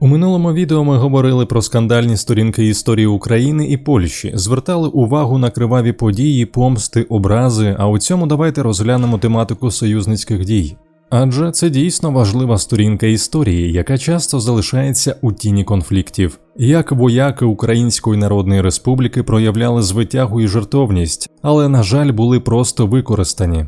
У минулому відео ми говорили про скандальні сторінки історії України і Польщі, звертали увагу на криваві події, помсти, образи. А у цьому давайте розглянемо тематику союзницьких дій. Адже це дійсно важлива сторінка історії, яка часто залишається у тіні конфліктів, як вояки Української Народної Республіки проявляли звитягу і жертовність, але, на жаль, були просто використані.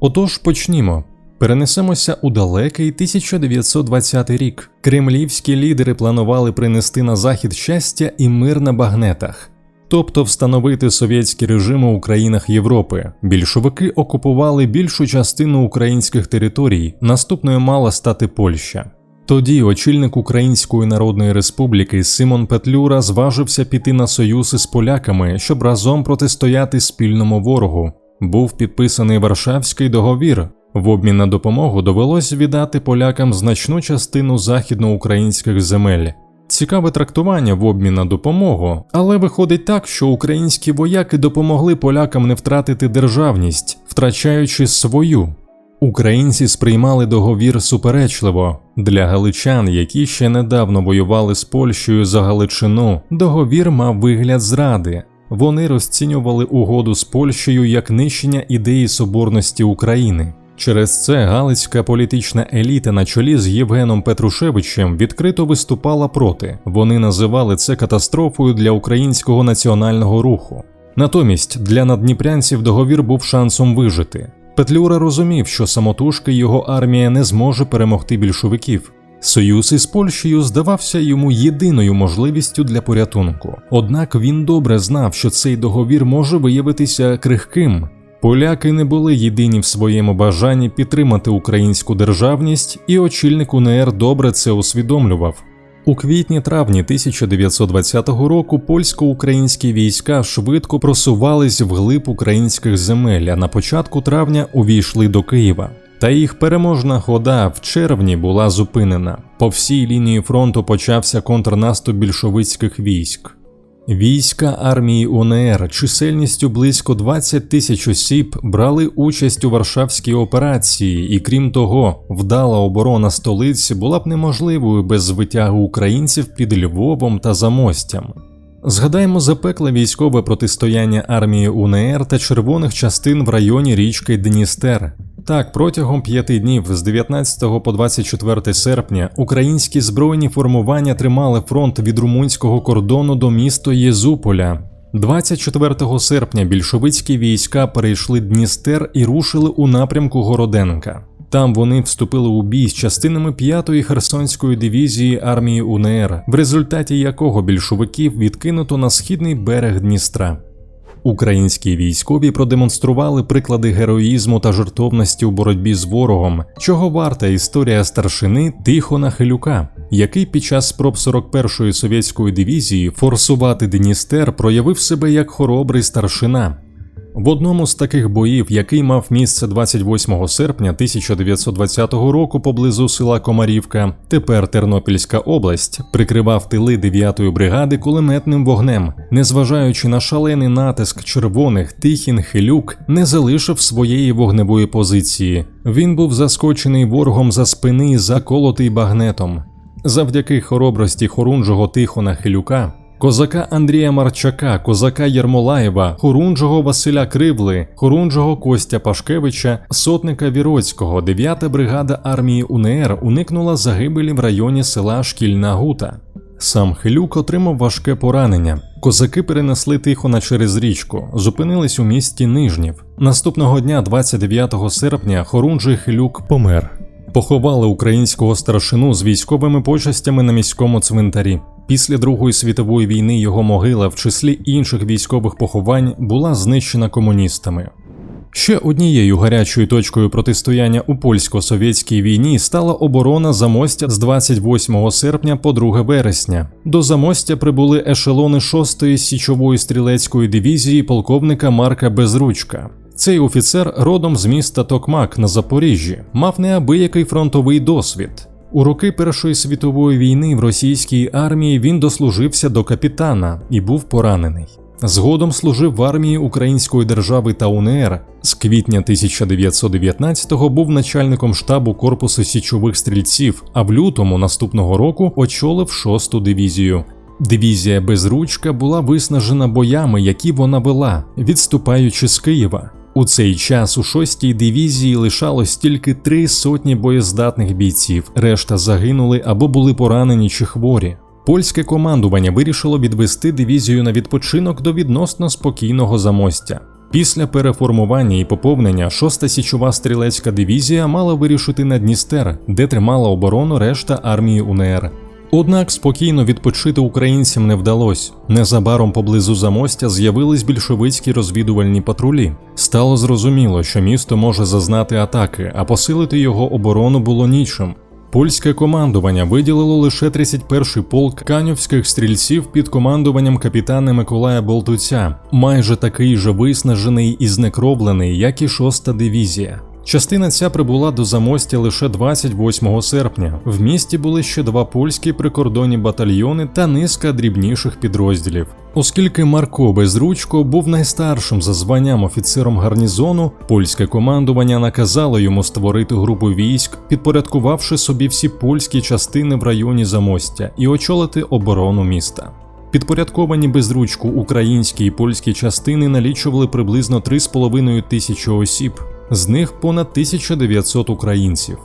Отож почнімо. Перенесемося у далекий 1920 рік. Кремлівські лідери планували принести на захід щастя і мир на багнетах, тобто встановити совєтські режими у країнах Європи. Більшовики окупували більшу частину українських територій, наступною мала стати Польща. Тоді очільник Української Народної Республіки Симон Петлюра зважився піти на союз із поляками, щоб разом протистояти спільному ворогу. Був підписаний Варшавський договір. В обмін на допомогу довелось віддати полякам значну частину західноукраїнських земель. Цікаве трактування в обмін на допомогу, але виходить так, що українські вояки допомогли полякам не втратити державність, втрачаючи свою. Українці сприймали договір суперечливо для галичан, які ще недавно воювали з Польщею за Галичину. Договір мав вигляд зради. Вони розцінювали угоду з Польщею як нищення ідеї соборності України. Через це галицька політична еліта на чолі з Євгеном Петрушевичем відкрито виступала проти. Вони називали це катастрофою для українського національного руху. Натомість для надніпрянців договір був шансом вижити. Петлюра розумів, що самотужки його армія не зможе перемогти більшовиків. Союз із Польщею здавався йому єдиною можливістю для порятунку. Однак він добре знав, що цей договір може виявитися крихким. Поляки не були єдині в своєму бажанні підтримати українську державність, і очільник УНР добре це усвідомлював. У квітні-травні 1920 року польсько-українські війська швидко просувались вглиб українських земель, а на початку травня увійшли до Києва. Та їх переможна хода в червні була зупинена. По всій лінії фронту почався контрнаступ більшовицьких військ. Війська армії УНР чисельністю близько 20 тисяч осіб брали участь у Варшавській операції, і крім того, вдала оборона столиці була б неможливою без витягу українців під Львовом та Замостям. Згадаємо запекле військове протистояння армії УНР та червоних частин в районі річки Дністер. Так, протягом п'яти днів з 19 по 24 серпня українські збройні формування тримали фронт від румунського кордону до міста Єзуполя. 24 серпня більшовицькі війська перейшли Дністер і рушили у напрямку Городенка. Там вони вступили у бій з частинами 5-ї Херсонської дивізії армії УНР, в результаті якого більшовиків відкинуто на східний берег Дністра. Українські військові продемонстрували приклади героїзму та жертовності у боротьбі з ворогом, чого варта історія старшини Тихона Хилюка, який під час спроб 41-ї совєтської дивізії форсувати Дністер проявив себе як хоробрий старшина. В одному з таких боїв, який мав місце 28 серпня 1920 року поблизу села Комарівка, тепер Тернопільська область, прикривав тили 9-ї бригади кулеметним вогнем, незважаючи на шалений натиск червоних, Тихін Хилюк не залишив своєї вогневої позиції. Він був заскочений ворогом за спини заколотий багнетом. Завдяки хоробрості хорунжого Тихона Хилюка. Козака Андрія Марчака, козака Єрмолаєва, Хорунжого Василя Кривли, Хорунжого Костя Пашкевича, сотника Віроцького, 9-та бригада армії УНР уникнула загибелі в районі села Шкільна Гута. Сам Хилюк отримав важке поранення. Козаки перенесли Тихона через річку, зупинились у місті Нижнів. Наступного дня, 29 серпня, Хорунжий Хилюк помер. Поховали українського старшину з військовими почастями на міському цвинтарі. Після Другої світової війни його могила, в числі інших військових поховань, була знищена комуністами. Ще однією гарячою точкою протистояння у польсько-совєтській війні стала оборона Замостя з 28 серпня по 2 вересня. До Замостя прибули ешелони 6-ї січової стрілецької дивізії полковника Марка Безручка. Цей офіцер родом з міста Токмак на Запоріжжі, мав неабиякий фронтовий досвід. У роки Першої світової війни в російській армії він дослужився до капітана і був поранений. Згодом служив в армії Української держави та УНР. З квітня 1919-го був начальником штабу корпусу січових стрільців, а в лютому наступного року очолив 6-ту дивізію. Дивізія Безручка була виснажена боями, які вона вела, відступаючи з Києва. У цей час у 6-й дивізії лишалось тільки три сотні боєздатних бійців, решта загинули або були поранені чи хворі. Польське командування вирішило відвести дивізію на відпочинок до відносно спокійного замостя. Після переформування і поповнення 6-та січова стрілецька дивізія мала вирішити на Дністер, де тримала оборону решта армії УНР. Однак спокійно відпочити українцям не вдалося. Незабаром поблизу замостя з'явились більшовицькі розвідувальні патрулі. Стало зрозуміло, що місто може зазнати атаки, а посилити його оборону було нічим. Польське командування виділило лише 31-й полк канівських стрільців під командуванням капітана Миколая Болтуця, майже такий же виснажений і знекровлений, як і 6-та дивізія. Частина ця прибула до замостя лише 28 серпня. В місті були ще два польські прикордонні батальйони та низка дрібніших підрозділів. Оскільки Марко Безручко був найстаршим за званням офіцером гарнізону, польське командування наказало йому створити групу військ, підпорядкувавши собі всі польські частини в районі замостя і очолити оборону міста. Підпорядковані безручку українські і польські частини налічували приблизно 3,5 тисячі осіб, з них понад 1900 українців.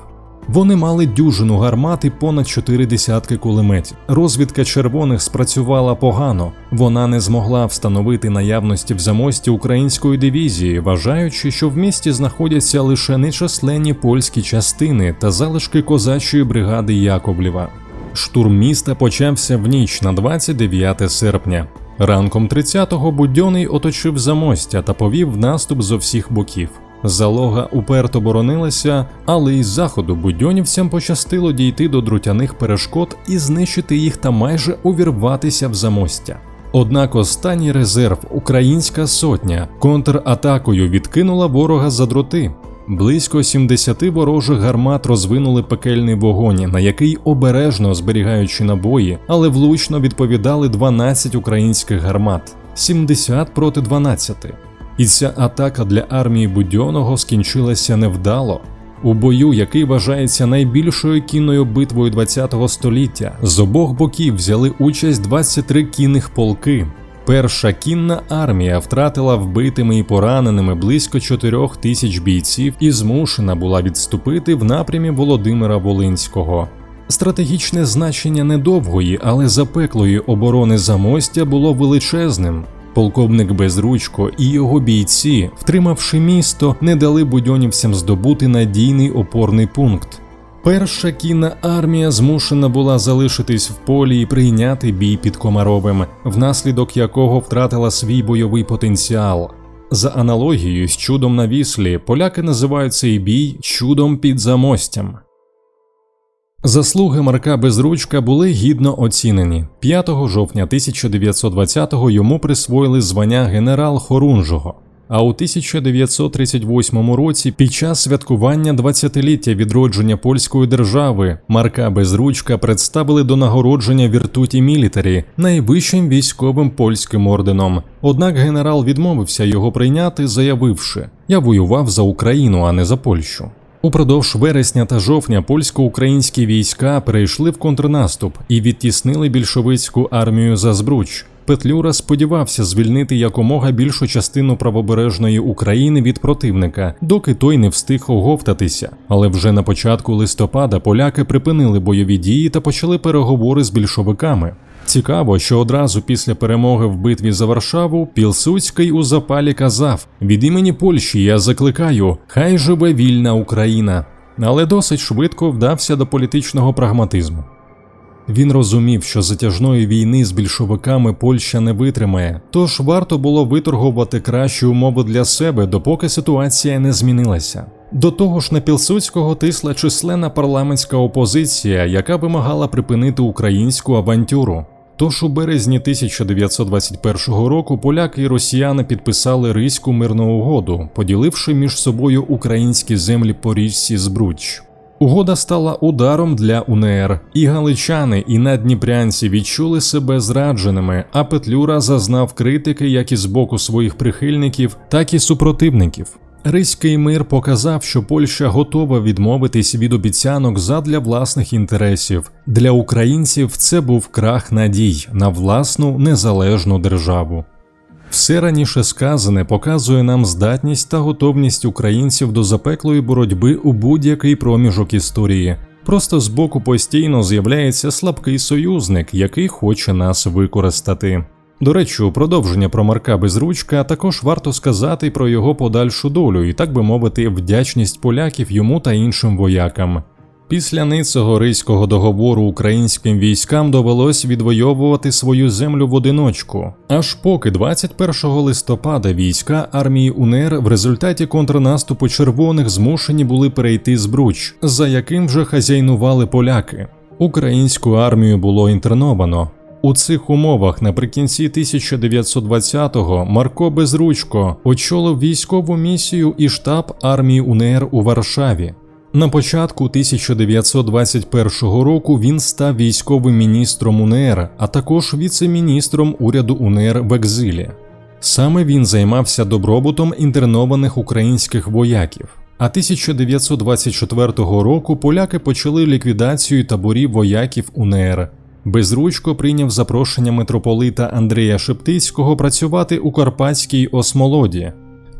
Вони мали дюжину гармат і понад чотири десятки кулеметів. Розвідка червоних спрацювала погано. Вона не змогла встановити наявності в замості української дивізії, вважаючи, що в місті знаходяться лише нечисленні польські частини та залишки козачої бригади Яковлєва. Штурм міста почався в ніч на 29 серпня. Ранком 30-го Будьоний оточив замостя та повів наступ з усіх боків. Залога уперто боронилася, але із заходу будьонівцям пощастило дійти до друтяних перешкод і знищити їх та майже увірватися в замостя. Однак останній резерв, українська сотня, контратакою відкинула ворога за дроти. Близько 70 ворожих гармат розвинули пекельний вогонь, на який обережно зберігаючи набої, але влучно відповідали 12 українських гармат 70 проти 12. І ця атака для армії Будьоного скінчилася невдало. У бою, який вважається найбільшою кінною битвою ХХ століття, з обох боків взяли участь 23 кінних полки. Перша кінна армія втратила вбитими і пораненими близько 4 тисяч бійців і змушена була відступити в напрямі Володимира Волинського. Стратегічне значення недовгої, але запеклої оборони замостя було величезним. Полковник Безручко і його бійці, втримавши місто, не дали будьонівцям здобути надійний опорний пункт. Перша кінна армія змушена була залишитись в полі і прийняти бій під Комаровим, внаслідок якого втратила свій бойовий потенціал. За аналогією з чудом на віслі, поляки називають цей бій чудом під замостям. Заслуги Марка Безручка були гідно оцінені. 5 жовтня 1920-го йому присвоїли звання генерал Хорунжого. А у 1938 році, під час святкування 20-ліття відродження польської держави, Марка Безручка представили до нагородження Віртуті Мілітарі найвищим військовим польським орденом. Однак генерал відмовився його прийняти, заявивши: Я воював за Україну, а не за Польщу. Упродовж вересня та жовтня польсько-українські війська перейшли в контрнаступ і відтіснили більшовицьку армію за Збруч. Петлюра сподівався звільнити якомога більшу частину правобережної України від противника, доки той не встиг оговтатися. Але вже на початку листопада поляки припинили бойові дії та почали переговори з більшовиками. Цікаво, що одразу після перемоги в битві за Варшаву Пілсуцький у запалі казав: від імені Польщі я закликаю, хай живе вільна Україна. Але досить швидко вдався до політичного прагматизму. Він розумів, що затяжної війни з більшовиками Польща не витримає, тож варто було виторгувати кращі умови для себе, допоки ситуація не змінилася. До того ж, на Пілсудського тисла численна парламентська опозиція, яка вимагала припинити українську авантюру. Тож у березні 1921 року поляки і росіяни підписали Ризьку мирну угоду, поділивши між собою українські землі по річці Збруч. Угода стала ударом для УНР, і галичани, і надніпрянці відчули себе зрадженими, а Петлюра зазнав критики як із боку своїх прихильників, так і супротивників. Ризький мир показав, що Польща готова відмовитись від обіцянок задля власних інтересів. Для українців це був крах надій на власну незалежну державу. Все раніше сказане показує нам здатність та готовність українців до запеклої боротьби у будь-який проміжок історії. Просто збоку постійно з'являється слабкий союзник, який хоче нас використати. До речі, у продовження про Марка Безручка також варто сказати про його подальшу долю і, так би мовити, вдячність поляків йому та іншим воякам. Після Ницого Ризького договору українським військам довелось відвоювати свою землю в одиночку, аж поки 21 листопада війська армії УНР в результаті контрнаступу червоних змушені були перейти з Бруч, за яким вже хазяйнували поляки. Українську армію було інтерновано. У цих умовах наприкінці 1920-го Марко Безручко очолив військову місію і штаб армії УНР у Варшаві. На початку 1921 року він став військовим міністром УНР, а також віце-міністром уряду УНР в екзилі. Саме він займався добробутом інтернованих українських вояків. А 1924 року поляки почали ліквідацію таборів вояків УНР. Безручко прийняв запрошення митрополита Андрія Шептицького працювати у Карпатській осмолоді,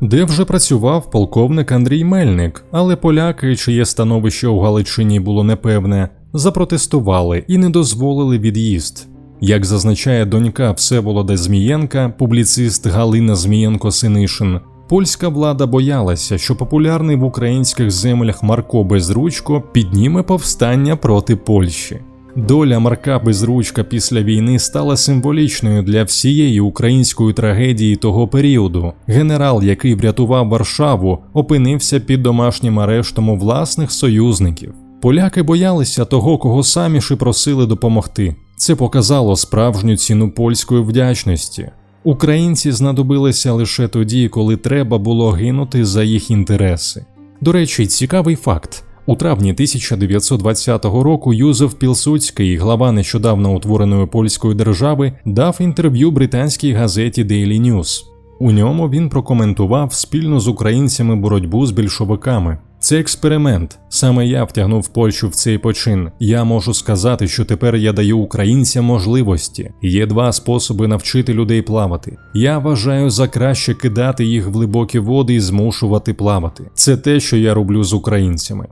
де вже працював полковник Андрій Мельник, але поляки, чиє становище у Галичині було непевне, запротестували і не дозволили від'їзд. Як зазначає донька Всеволода Змієнка, публіцист Галина Змієнко Синишин, польська влада боялася, що популярний в українських землях Марко Безручко підніме повстання проти Польщі. Доля Марка Безручка після війни стала символічною для всієї української трагедії того періоду. Генерал, який врятував Варшаву, опинився під домашнім арештом у власних союзників. Поляки боялися того, кого самі ж і просили допомогти. Це показало справжню ціну польської вдячності. Українці знадобилися лише тоді, коли треба було гинути за їх інтереси. До речі, цікавий факт. У травні 1920 року Юзеф Пілсуцький, глава нещодавно утвореної польської держави, дав інтерв'ю британській газеті Daily News. У ньому він прокоментував спільно з українцями боротьбу з більшовиками. Це експеримент. Саме я втягнув Польщу в цей почин. Я можу сказати, що тепер я даю українцям можливості. Є два способи навчити людей плавати. Я вважаю за краще кидати їх в глибокі води і змушувати плавати. Це те, що я роблю з українцями.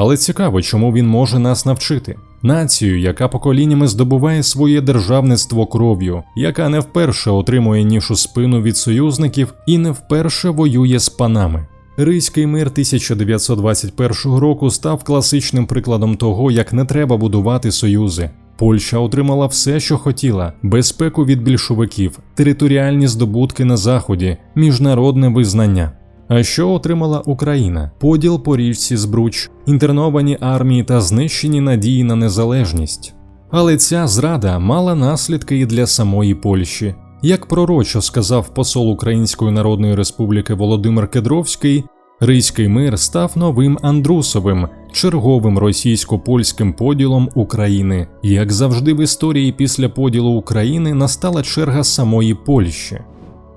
Але цікаво, чому він може нас навчити. Націю, яка поколіннями здобуває своє державництво кров'ю, яка не вперше отримує нішу спину від союзників і не вперше воює з панами. Ризький мир 1921 року став класичним прикладом того, як не треба будувати союзи. Польща отримала все, що хотіла: безпеку від більшовиків, територіальні здобутки на заході, міжнародне визнання. А що отримала Україна? Поділ по річці Збруч, інтерновані армії та знищені надії на незалежність. Але ця зрада мала наслідки і для самої Польщі. Як пророчо сказав посол Української Народної Республіки Володимир Кедровський, Ризький мир став новим Андрусовим, черговим російсько-польським поділом України. Як завжди в історії після поділу України настала черга самої Польщі.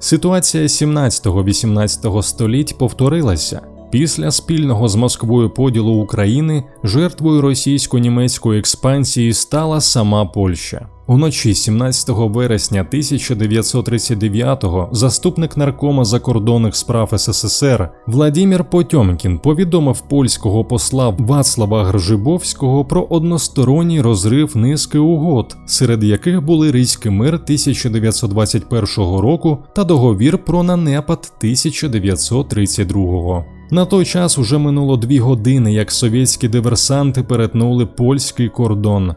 Ситуація 17-18 століть повторилася. Після спільного з Москвою поділу України жертвою російсько-німецької експансії стала сама Польща. Уночі 17 вересня 1939-го заступник наркома закордонних справ СССР Владимир Потьомкін повідомив польського посла Вацлава Гржибовського про односторонній розрив низки угод, серед яких були Ризький мир 1921 року та договір про нанепад 1932-го. На той час уже минуло дві години, як совєтські диверсанти перетнули польський кордон.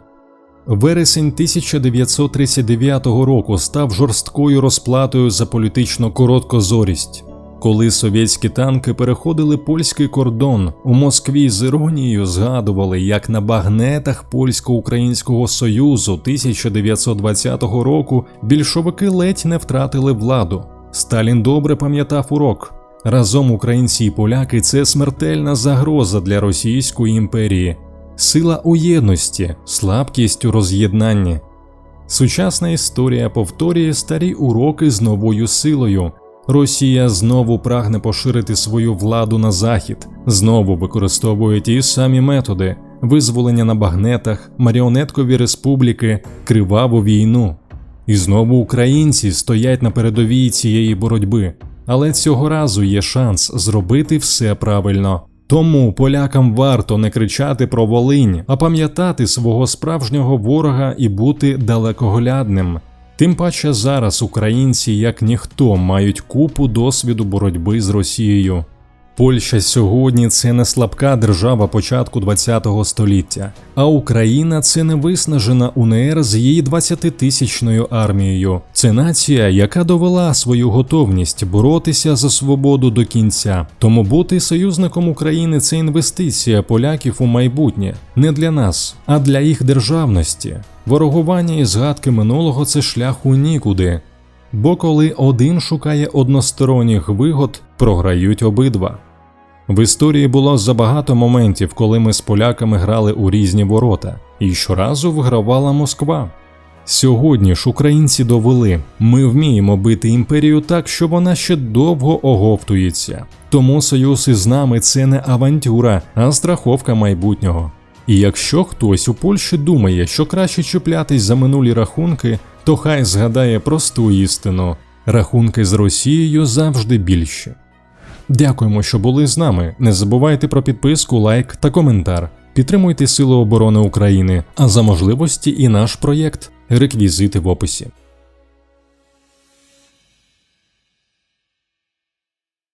Вересень 1939 року став жорсткою розплатою за політичну короткозорість. Коли совєтські танки переходили польський кордон, у Москві з іронією згадували, як на багнетах польсько-українського союзу 1920 року більшовики ледь не втратили владу. Сталін добре пам'ятав урок. Разом українці і поляки це смертельна загроза для Російської імперії, сила у єдності, слабкість у роз'єднанні. Сучасна історія повторює старі уроки з новою силою. Росія знову прагне поширити свою владу на захід, знову використовує ті самі методи визволення на багнетах, маріонеткові республіки, криваву війну. І знову українці стоять на передовій цієї боротьби, але цього разу є шанс зробити все правильно. Тому полякам варто не кричати про Волинь, а пам'ятати свого справжнього ворога і бути далекоглядним. Тим паче зараз українці, як ніхто, мають купу досвіду боротьби з Росією. Польща сьогодні це не слабка держава початку ХХ століття, а Україна це не виснажена УНР з її 20-тисячною армією. Це нація, яка довела свою готовність боротися за свободу до кінця. Тому бути союзником України це інвестиція поляків у майбутнє не для нас, а для їх державності. Ворогування і згадки минулого це шлях у нікуди. Бо коли один шукає односторонніх вигод, програють обидва. В історії було забагато моментів, коли ми з поляками грали у різні ворота, і щоразу вигравала Москва. Сьогодні ж українці довели, ми вміємо бити імперію так, що вона ще довго оговтується. Тому союз із нами це не авантюра, а страховка майбутнього. І якщо хтось у Польщі думає, що краще чіплятись за минулі рахунки, то хай згадає просту істину: рахунки з Росією завжди більші. Дякуємо, що були з нами. Не забувайте про підписку, лайк та коментар. Підтримуйте Сили оборони України, а за можливості і наш проєкт. Реквізити в описі.